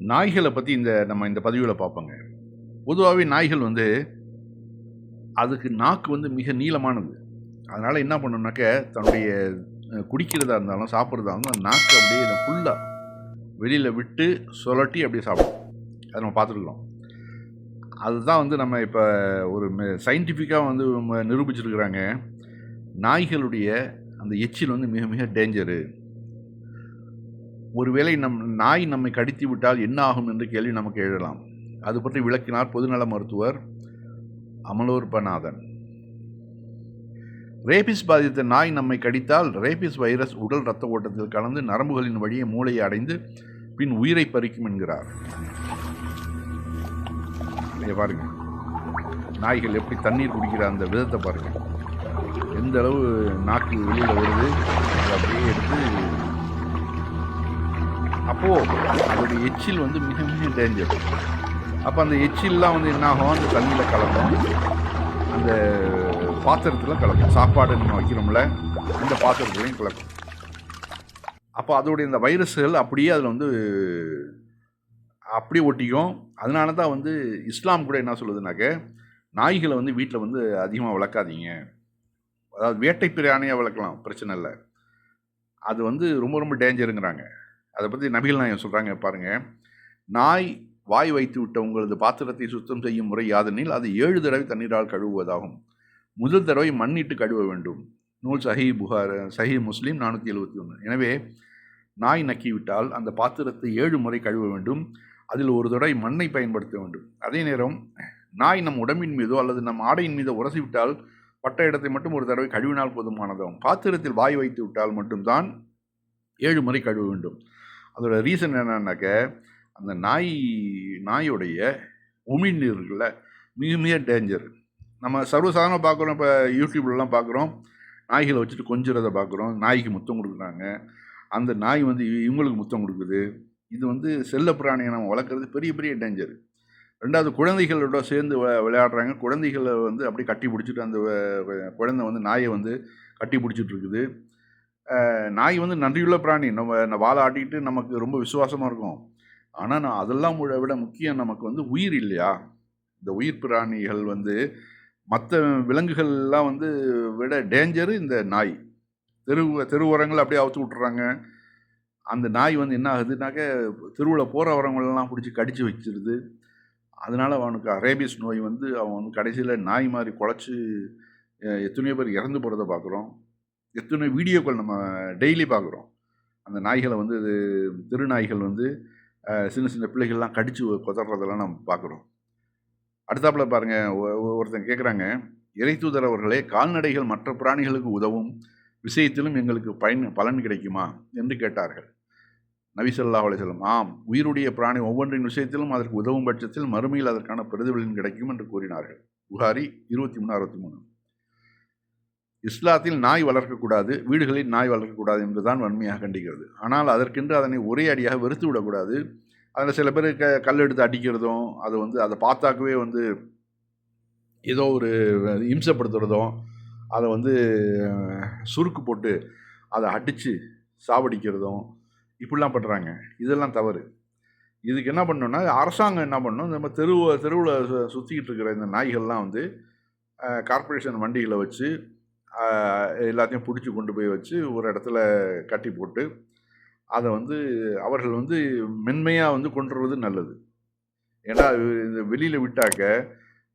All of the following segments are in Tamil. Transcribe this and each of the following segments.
நாய்களை பற்றி இந்த நம்ம இந்த பதிவில் பார்ப்போங்க. பொதுவாகவே நாய்கள் வந்து அதுக்கு நாக்கு வந்து மிக நீளமானது. அதனால் என்ன பண்ணணும்னாக்க தன்னுடைய குடிக்கிறதா இருந்தாலும் சாப்பிட்றதா இருந்தாலும் நாக்கு அப்படியே இதை ஃபுல்லாக வெளியில் விட்டு சுழட்டி அப்படியே சாப்பிடும். அதை நம்ம பார்த்துருக்குறோம். அதுதான் வந்து நம்ம இப்போ ஒரு சயின்டிஃபிக்காக வந்து நிரூபிச்சிருக்கிறாங்க. நாய்களுடைய அந்த எச்சில் வந்து மிக மிக டேஞ்சரு ஒருவேளை நம் நாய் நம்மை கடித்து விட்டால் என்ன ஆகும் என்று கேள்வி நமக்கு எழலாம். அது பற்றி விளக்கினார் பொதுநல மருத்துவர் அமலோர்பநாதன். ரேபிஸ் பாதித்த நாய் நம்மை கடித்தால் ரேபிஸ் வைரஸ் உடல் இரத்த ஓட்டத்தில் கலந்து நரம்புகளின் வழியே மூளையை அடைந்து பின் உயிரை பறிக்கும் என்கிறார். இங்க பாருங்க. நாய்கள் எப்படி தண்ணீர் குடிக்கிற அந்த விதத்தை பாருங்க. எந்த அளவு நாக்கு வெளியில் வருது அப்படியே எடுத்து அப்போது அதோடைய எச்சில் வந்து மிக மிக டேஞ்சர் அப்போ அந்த எச்சில்லாம் வந்து என்னாகும்? அந்த தண்ணியில் கலக்கும். அந்த பாத்திரத்தில் கலக்கும். சாப்பாடு நம்ம வைக்கிறோம்ல அந்த பாத்திரத்துலையும் கலக்கும். அப்போ அதோடைய இந்த வைரஸ்கள் அப்படியே அதில் வந்து அப்படியே ஒட்டிக்கும். அதனால தான் வந்து இஸ்லாம் கூட என்ன சொல்லுதுனாக்க நாய்களை வந்து வீட்டில் வந்து அதிகமாக வளர்க்காதீங்க. அதாவது வேட்டை பிராணியாக வளர்க்கலாம் பிரச்சனை இல்லை. அது வந்து ரொம்ப ரொம்ப டேஞ்சருங்கிறாங்க அதை பற்றி நபிகள் நாயகம் சொல்கிறாங்க பாருங்கள் நாய் வாய் வைத்து விட்ட உங்களது பாத்திரத்தை சுத்தம் செய்யும் முறை யாதெனில் அது ஏழு தடவை தண்ணீரால் கழுவுவதாகும். முதல் தடவை மண்ணிட்டு கழுவ வேண்டும். நூல் சஹி புகார் சஹி முஸ்லீம் நானூற்றி எழுபத்தி ஒன்று. எனவே நாய் நக்கிவிட்டால் அந்த பாத்திரத்தை ஏழு முறை கழுவ வேண்டும். அதில் ஒரு தடவை மண்ணை பயன்படுத்த வேண்டும். அதே நேரம் நாய் நம் உடம்பின் மீதோ அல்லது நம் ஆடையின் மீதோ உரசிவிட்டால் பட்ட இடத்தை மட்டும் ஒரு தடவை கழுவினால் போதுமானதாகும். பாத்திரத்தில் வாய் வைத்து விட்டால் மட்டும்தான் ஏழு முறை கழுவ வேண்டும். அதோட ரீசன் என்னன்னாக்க அந்த நாய் நாயோடைய உமிழ்நீர் இருக்குல்ல மிக மிக டேஞ்சர் நம்ம சர்வசாதாரணம் பார்க்குறோம் இப்போ யூடியூப்லலாம் பார்க்குறோம் நாய்களை வச்சுட்டு கொஞ்சிறதை பார்க்குறோம் நாய்க்கு முத்தம் கொடுக்குறாங்க. அந்த நாய் வந்து இவங்களுக்கு முத்தம் கொடுக்குது. இது வந்து செல்ல பிராணியை நம்ம வளர்க்குறது பெரிய பெரிய டேஞ்சர் ரெண்டாவது குழந்தைகளோட சேர்ந்து விளையாடுறாங்க. குழந்தைகளை வந்து அப்படியே கட்டி பிடிச்சிட்டு அந்த குழந்தை வந்து நாயை வந்து கட்டி பிடிச்சிட்டு இருக்குது. நாய் வந்து நன்றியுள்ள பிராணி. நம்ம வாழை ஆட்டிக்கிட்டு நமக்கு ரொம்ப விசுவாசமாக இருக்கும். ஆனால் நான் அதெல்லாம் விட முக்கியம் நமக்கு வந்து உயிர் இல்லையா? இந்த உயிர் பிராணிகள் வந்து மற்ற விலங்குகள்லாம் வந்து விட டேஞ்சரு இந்த நாய். தெரு தெருவோரங்கள் அப்படியே அவுத்து விட்டுறாங்க. அந்த நாய் வந்து என்ன ஆகுதுனாக்க தெருவில் போகிற வரவங்களெல்லாம் பிடிச்சி கடித்து வச்சிருது. அதனால அவனுக்கு அரேபிஸ் நோய் வந்து அவன் வந்து கடைசியில் நாய் மாதிரி குழச்சி எத்தனையோ பேர் இறந்து போகிறத பார்க்குறோம் எத்தனை வீடியோக்கள் நம்ம டெய்லி பார்க்குறோம். அந்த நாய்களை வந்து இது தெரு நாய்கள் வந்து சின்ன சின்ன பிள்ளைகள்லாம் கடிச்சு கொதறதெல்லாம் நம்ம பார்க்குறோம். அடுத்தாப்பில் பாருங்கள் ஒ- ஒருத்தன் கேட்குறாங்க இறைத்தூதர் அவர்களே கால்நடைகள் மற்ற பிராணிகளுக்கு உதவும் விஷயத்திலும் எங்களுக்கு பயன் பலன் கிடைக்குமா? என்று கேட்டார்கள். நபி அலிசல்லம் ஆம் உயிருடைய பிராணி ஒவ்வொன்றின் விஷயத்திலும் அதற்கு உதவும் பட்சத்தில் மறுமையில் அதற்கான பிரதிபலன் கிடைக்கும் என்று கூறினார்கள். புகாரி இருபத்தி மூணு அறுபத்தி மூணு. இஸ்லாத்தில் நாய் வளர்க்கக்கூடாது வீடுகளில் நாய் வளர்க்கக்கூடாது என்றுதான் வன்மையாக கண்டிக்கிறது. ஆனால் அதற்கென்று அதனை ஒரே அடியாக வெறுத்து விடக்கூடாது அதில் சில பேர் க கல் எடுத்து அடிக்கிறதும் அதை வந்து அதை பார்த்தாக்கவே வந்து ஏதோ ஒரு இம்சப்படுத்துகிறதும் அதை வந்து சுருக்கு போட்டு அதை அடித்து சாவடிக்கிறதும் இப்படிலாம் பண்ணுறாங்க இதெல்லாம் தவறு. இதுக்கு என்ன பண்ணணும்னா அரசாங்கம் என்ன பண்ணணும் இந்த மாதிரி தெருவு தெருவில் சுற்றிக்கிட்டு இருக்கிற இந்த நாய்கள்லாம் வந்து கார்ப்பரேஷன் வண்டிகளை வச்சு எல்லாத்தையும் பிடிச்சி கொண்டு போய் வச்சு ஒரு இடத்துல கட்டி போட்டு அதை வந்து அவர்கள் வந்து மென்மையாக வந்து கொண்டு வருவது நல்லது. ஏன்னா இந்த வெளியில் விட்டாக்க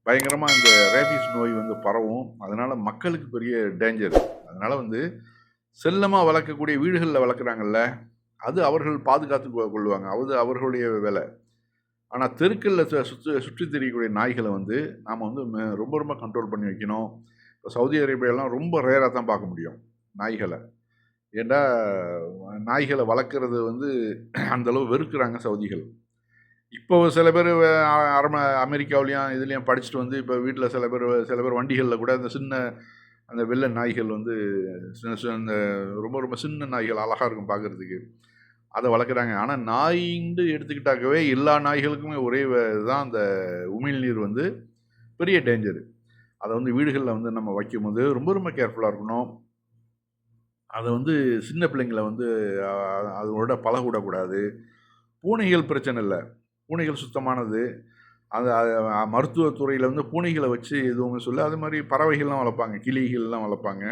பயங்கரமாக இந்த ரேபிஸ் நோய் வந்து பரவும். அதனால் மக்களுக்கு பெரிய டேஞ்சர் அதனால் வந்து செல்லமாக வளர்க்கக்கூடிய வீடுகளில் வளர்க்குறாங்கல்ல அது அவர்கள் பாதுகாத்து கொ- கொள்வாங்க. அது அவர்களுடைய வேலை. ஆனால் தெருக்களில் சுற்றி சுற்று சுற்றி தெரியக்கூடிய நாய்களை வந்து நாம் வந்து ம- ரொம்ப ரொம்ப கண்ட்ரோல் பண்ணி வைக்கணும். இப்போ சவுதி அரேபியாலாம் ரொம்ப ரேராக தான் பார்க்க முடியும் நாய்களை. ஏன்னா நாய்களை வளர்க்குறது வந்து அந்தளவு வெறுக்கிறாங்க சவுதிகள். இப்போ சில பேர் அரம அமெரிக்காவிலையும் இதுலேயும் படிச்சுட்டு வந்து இப்போ வீட்டில் சில பேர் சில பேர் வண்டிகளில் கூட அந்த சின்ன அந்த வெள்ளை நாய்கள் வந்து சின்ன அந்த ரொம்ப ரொம்ப சின்ன நாய்கள் அழகாக இருக்கும் பார்க்குறதுக்கு. அதை வளர்க்குறாங்க. ஆனால் நாயின்னு எடுத்துக்கிட்டாக்கவே எல்லா நாய்களுக்குமே ஒரே தான் இதுதான் அந்த உமிழ்நீர் வந்து பெரிய டேஞ்சரு அதை வந்து வீடுகளில் வந்து நம்ம வைக்கும்போது ரொம்ப ரொம்ப கேர்ஃபுல்லாக இருக்கணும். அதை வந்து சின்ன பிள்ளைங்களை வந்து அதோட பழக விடக்கூடாது பூனைகள் பிரச்சனை இல்லை. பூனைகள் சுத்தமானது. அந்த மருத்துவத்துறையில் வந்து பூனைகளை வச்சு எதுவும் சொல்ல அது மாதிரி பறவைகள்லாம் வளர்ப்பாங்க. கிளிகள்லாம் வளர்ப்பாங்க.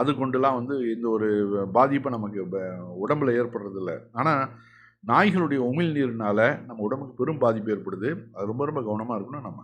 அது கொண்டுலாம் வந்து எந்த ஒரு பாதிப்பை நமக்கு உடம்புல ஏற்படுறதில்ல. ஆனால் நாய்களுடைய உமிழ்நீர்னால நம்ம உடம்புக்கு பெரும் பாதிப்பு ஏற்படுது. அது ரொம்ப ரொம்ப கவனமாக இருக்கணும் நம்ம.